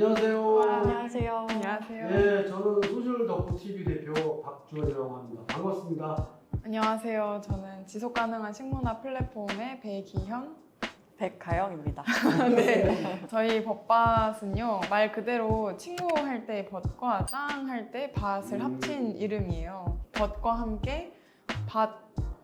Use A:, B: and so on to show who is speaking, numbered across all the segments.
A: 안녕하세요.
B: 안녕하세요.
C: 안녕하세요.
A: 네, 저는 소셜 덕후 TV 대표 박주원이라고 합니다. 반갑습니다.
C: 안녕하세요. 저는 지속 가능한 식문화 플랫폼의 배기현.
B: 백가영입니다.
C: 네. 저희 벚밭은요 말 그대로 친구 할때 벚과 땅할때 밭을
A: 음.
C: 합친 이름이에요. 벚과 함께 밭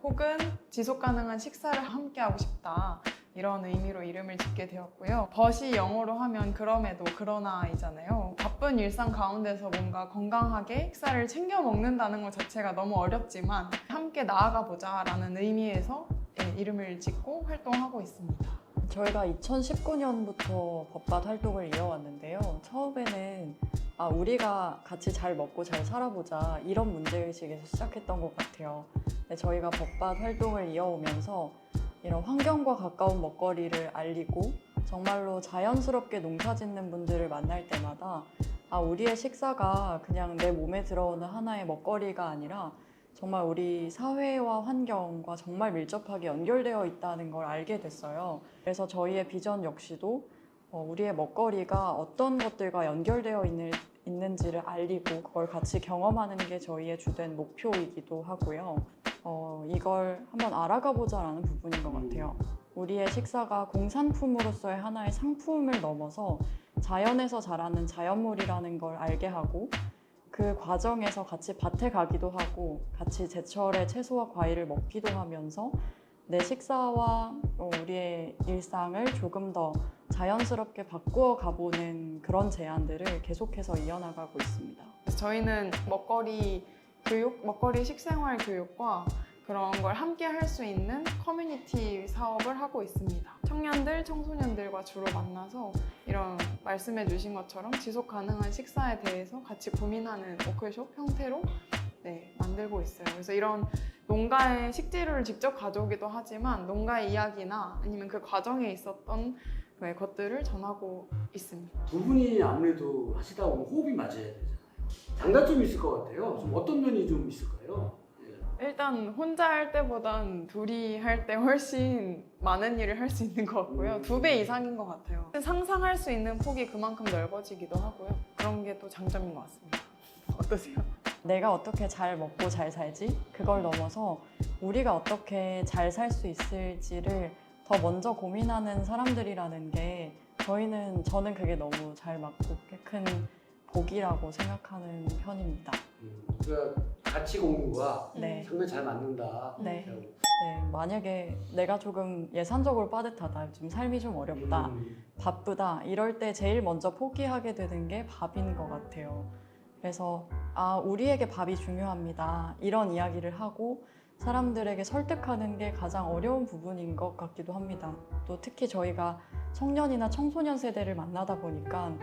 C: 혹은 지속 가능한 식사를 함께 하고 싶다. 이런 의미로 이름을 짓게 되었고요. 벗이 영어로 하면 그럼에도 그러나이잖아요. 바쁜 일상 가운데서 뭔가 건강하게 식사를 챙겨 먹는다는 것 자체가 너무 어렵지만 함께 나아가 보자라는 의미에서 예, 이름을 짓고 활동하고 있습니다.
B: 저희가 2019년부터 법밭 활동을 이어왔는데요. 처음에는 아, 우리가 같이 잘 먹고 잘 살아보자 이런 문제의식에서 시작했던 것 같아요. 근데 저희가 법밭 활동을 이어오면서 이런 환경과 가까운 먹거리를 알리고 정말로 자연스럽게 농사 짓는 분들을 만날 때마다 아, 우리의 식사가 그냥 내 몸에 들어오는 하나의 먹거리가 아니라 정말 우리 사회와 환경과 정말 밀접하게 연결되어 있다는 걸 알게 됐어요. 그래서 저희의 비전 역시도 어, 우리의 먹거리가 어떤 것들과 연결되어 있는, 있는지를 알리고 그걸 같이 경험하는 게 저희의 주된 목표이기도 하고요. 어, 이걸 한번 알아가 보자라는 부분인 것 같아요. 우리의 식사가 공산품으로서의 하나의 상품을 넘어서 자연에서 자라는 자연물이라는 걸 알게 하고 그 과정에서 같이 밭에 가기도 하고 같이 제철의 채소와 과일을 먹기도 하면서 내 식사와 어, 우리의 일상을 조금 더 자연스럽게 바꾸어 가보는 그런 제안들을 계속해서 이어나가고 있습니다.
C: 저희는 먹거리 교육, 먹거리 식생활 교육과 그런 걸 함께 할 수 있는 커뮤니티 사업을 하고 있습니다. 청년들, 청소년들과 주로 만나서 이런 말씀해 주신 것처럼 지속 가능한 식사에 대해서 같이 고민하는 워크숍 형태로 네, 만들고 있어요. 그래서 이런 농가의 식재료를 직접 가져오기도 하지만 농가의 이야기나 아니면 그 과정에 있었던 네, 것들을 전하고 있습니다.
A: 두 분이 아무래도 하시다 보면 호흡이 맞아야 되잖아요. 장단점이 있을 것 같아요. 좀 어떤 면이 좀 있을까요? 예.
C: 일단 혼자 할 때보단 둘이 할 때 훨씬 많은 일을 할 수 있는 것 같고요. 두배 이상인 것 같아요. 상상할 수 있는 폭이 그만큼 넓어지기도 하고요. 그런 게 또 장점인 것 같습니다. 어떠세요?
B: 내가 어떻게 잘 먹고 잘 살지? 그걸 넘어서 우리가 어떻게 잘 살 수 있을지를 더 먼저 고민하는 사람들이라는 게 저희는 저는 그게 너무 잘 맞고 꽤 큰 복이라고 생각하는 편입니다.
A: 음, 그러니까 가치 공유가
B: 네.
A: 상당히 잘 맞는다.
B: 네. 네, 만약에 내가 조금 예산적으로 빠듯하다, 좀 삶이 좀 어렵다,
A: 음,
B: 바쁘다 이럴 때 제일 먼저 포기하게 되는 게 밥인 것 같아요. 그래서 아 우리에게 밥이 중요합니다 이런 이야기를 하고 사람들에게 설득하는 게 가장 어려운 부분인 것 같기도 합니다. 또 특히 저희가 청년이나 청소년 세대를 만나다 보니까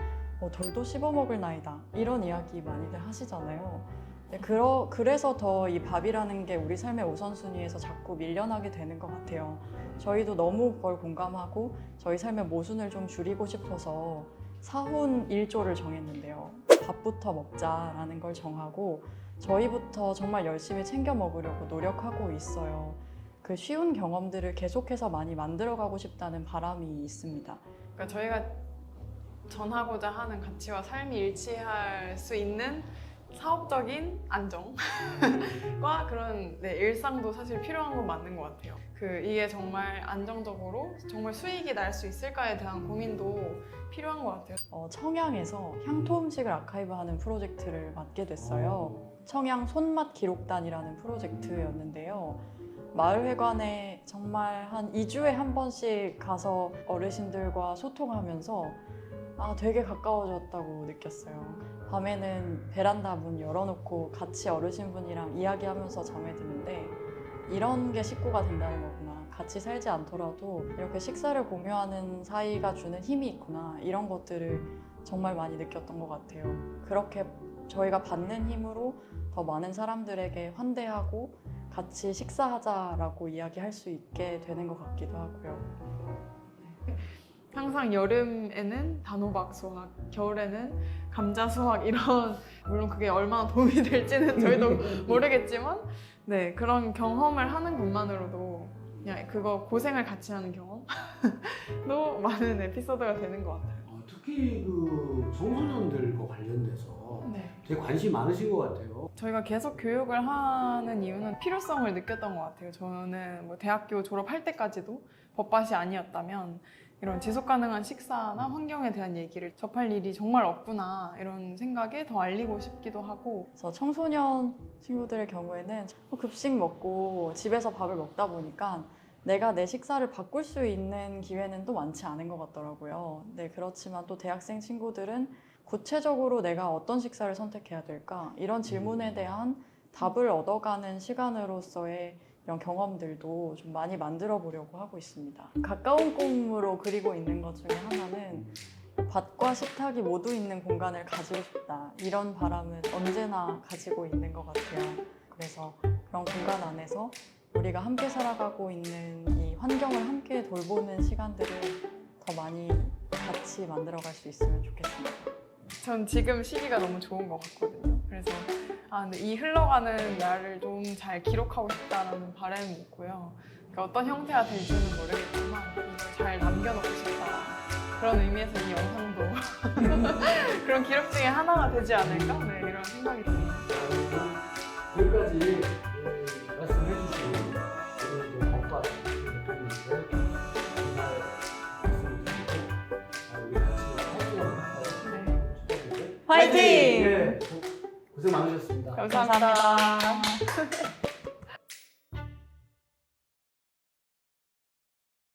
B: 뭐 돌도 씹어 먹을 나이다 이런 이야기 많이들 하시잖아요. 네, 그러, 그래서 더 이 밥이라는 게 우리 삶의 우선순위에서 자꾸 밀려나게 되는 것 같아요. 저희도 너무 그걸 공감하고 저희 삶의 모순을 좀 줄이고 싶어서 사훈 1조를 정했는데요. 밥부터 먹자라는 걸 정하고 저희부터 정말 열심히 챙겨 먹으려고 노력하고 있어요. 그 쉬운 경험들을 계속해서 많이 만들어가고 싶다는 바람이 있습니다.
C: 그러니까 저희가 전하고자 하는 가치와 삶이 일치할 수 있는 사업적인 안정과 그런 네, 일상도 사실 필요한 건 맞는 것 같아요. 그 이게 정말 안정적으로 정말 수익이 날 수 있을까에 대한 고민도 필요한 것 같아요.
B: 어, 청양에서 향토 음식을 아카이브하는 프로젝트를 맡게 됐어요.
A: 어.
B: 청양 손맛 기록단이라는 프로젝트였는데요. 마을회관에 정말 한 2주에 한 번씩 가서 어르신들과 소통하면서 아, 되게 가까워졌다고 느꼈어요. 밤에는 베란다 문 열어놓고 같이 어르신분이랑 이야기하면서 잠에 드는데 이런 게 식구가 된다는 거구나. 같이 살지 않더라도 이렇게 식사를 공유하는 사이가 주는 힘이 있구나. 이런 것들을 정말 많이 느꼈던 것 같아요. 그렇게 저희가 받는 힘으로 더 많은 사람들에게 환대하고 같이 식사하자라고 이야기할 수 있게 되는 것 같기도 하고요.
C: 항상 여름에는 단호박 수확, 겨울에는 감자 수확 이런 물론 그게 얼마나 도움이 될지는 저희도 모르겠지만 네 그런 경험을 하는 것만으로도 그냥 그거 고생을 같이 하는 경험도 많은 에피소드가 되는 것 같아요.
A: 어, 특히 그 되게 관심이 많으신 것 같아요.
C: 저희가 계속 교육을 하는 이유는 필요성을 느꼈던 것 같아요. 저는 뭐 대학교 졸업할 때까지도 법밭이 아니었다면 이런 지속 가능한 식사나 환경에 대한 얘기를 접할 일이 정말 없구나 이런 생각에 더 알리고 싶기도 하고
B: 그래서 청소년 친구들의 경우에는 급식 먹고 집에서 밥을 먹다 보니까 내가 내 식사를 바꿀 수 있는 기회는 또 많지 않은 것 같더라고요. 네, 그렇지만 또 대학생 친구들은 구체적으로 내가 어떤 식사를 선택해야 될까? 이런 질문에 대한 답을 얻어가는 시간으로서의 이런 경험들도 좀 많이 만들어 보려고 하고 있습니다. 가까운 꿈으로 그리고 있는 것 중에 하나는 밭과 식탁이 모두 있는 공간을 가지고 싶다. 이런 바람은 언제나 가지고 있는 것 같아요. 그래서 그런 공간 안에서 우리가 함께 살아가고 있는 이 환경을 함께 돌보는 시간들을 더 많이 같이 만들어갈 수 있으면 좋겠습니다.
C: 전 지금 시기가 너무 좋은 것 같거든요. 아 근데 이 흘러가는 날을 좀잘 기록하고 싶다라는 바람이 있고요. 그러니까 어떤 형태가 될지는 모르겠지만 이걸 잘 남겨놓고 싶다. 그런 의미에서 이 영상도 그런 기록 중에 하나가 되지 않을까? 네, 이런 생각이 듭니다.
A: 여기까지 예, 말씀해주신 우리 또 법과 대표님들 정말 말씀드리고 아, 우리 같이 활동을
C: 네.
B: 화이팅!
A: 예, 고생 많으셨습니다.
C: 감사합니다.
B: 감사합니다.